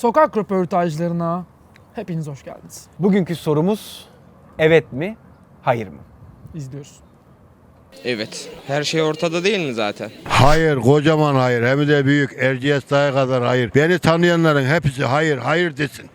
Sokak röportajlarına hepiniz hoş geldiniz. Bugünkü sorumuz evet mi, hayır mı? İzliyoruz. Evet. Her şey ortada değil mi zaten? Hayır, kocaman hayır. Hem de büyük. Erciyes Dağı kadar hayır. Beni tanıyanların hepsi hayır, hayır desin.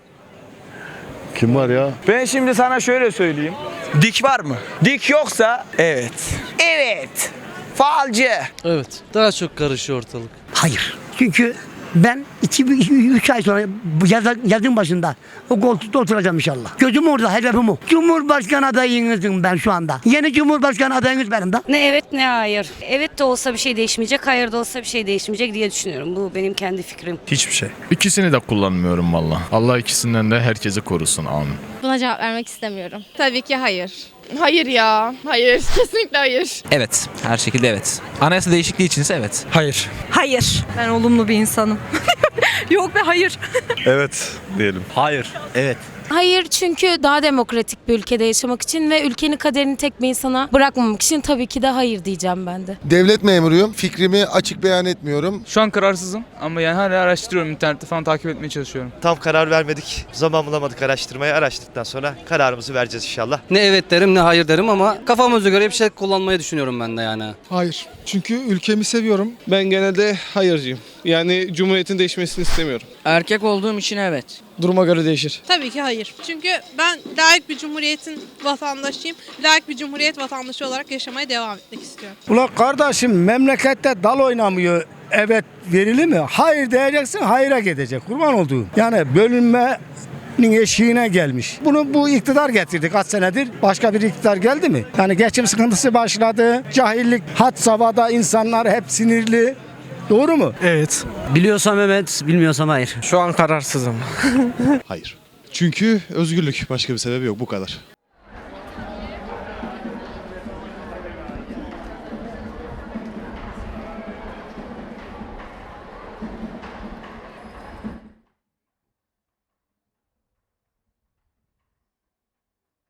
Kim var ya? Ben şimdi sana şöyle söyleyeyim. Dik var mı? Dik yoksa evet. Evet. Falcı. Evet. Daha çok karışıyor ortalık. Hayır. Çünkü ben 2-3 ay sonra bu yaza- yazın başında o koltukta oturacağım inşallah. Gözüm orada, hedefim o. Cumhurbaşkanı adayınızım ben şu anda. Yeni Cumhurbaşkanı adayınız benim de. Ne evet ne hayır. Evet de olsa bir şey değişmeyecek, hayır da olsa bir şey değişmeyecek diye düşünüyorum. Bu benim kendi fikrim. Hiçbir şey. İkisini de kullanmıyorum valla. Allah ikisinden de herkesi korusun. Amin. Buna cevap vermek istemiyorum. Tabii ki hayır. Hayır ya. Hayır. Kesinlikle hayır. Evet. Her şekilde evet. Anayasa değişikliği içinse evet. Hayır. Hayır. Ben olumlu bir insanım. Yok be hayır. Evet diyelim. Hayır. Evet. Hayır çünkü daha demokratik bir ülkede yaşamak için ve ülkenin kaderini tek bir insana bırakmamak için tabii ki de hayır diyeceğim ben de. Devlet memuruyum. Fikrimi açık beyan etmiyorum. Şu an kararsızım ama yani hala araştırıyorum internette falan takip etmeye çalışıyorum. Tam karar vermedik. Zaman bulamadık araştırmaya. Araştırdıktan sonra kararımızı vereceğiz inşallah. Ne evet derim ne hayır derim ama kafamıza göre bir şey kullanmayı düşünüyorum ben de yani. Hayır. Çünkü ülkemi seviyorum. Ben genelde hayırcıyım. Yani cumhuriyetin değişmesini istemiyorum. Erkek olduğum için evet. Duruma göre değişir. Tabii ki hayır. Çünkü ben layık bir cumhuriyetin vatandaşıyım. Layık bir cumhuriyet vatandaşı olarak yaşamaya devam etmek istiyorum. Ulan kardeşim memlekette dal oynamıyor. Evet verili mi? Hayır diyeceksin hayıra gidecek. Kurban olduğum. Yani bölünme eşiğine gelmiş. Bunu bu iktidar getirdi kaç senedir. Başka bir iktidar geldi mi? Yani geçim sıkıntısı başladı. Cahillik had savada insanlar hep sinirli. Doğru mu? Evet. Biliyorsam evet, bilmiyorsam hayır. Şu an kararsızım. Hayır. Çünkü özgürlük. Başka bir sebebi yok. Bu kadar.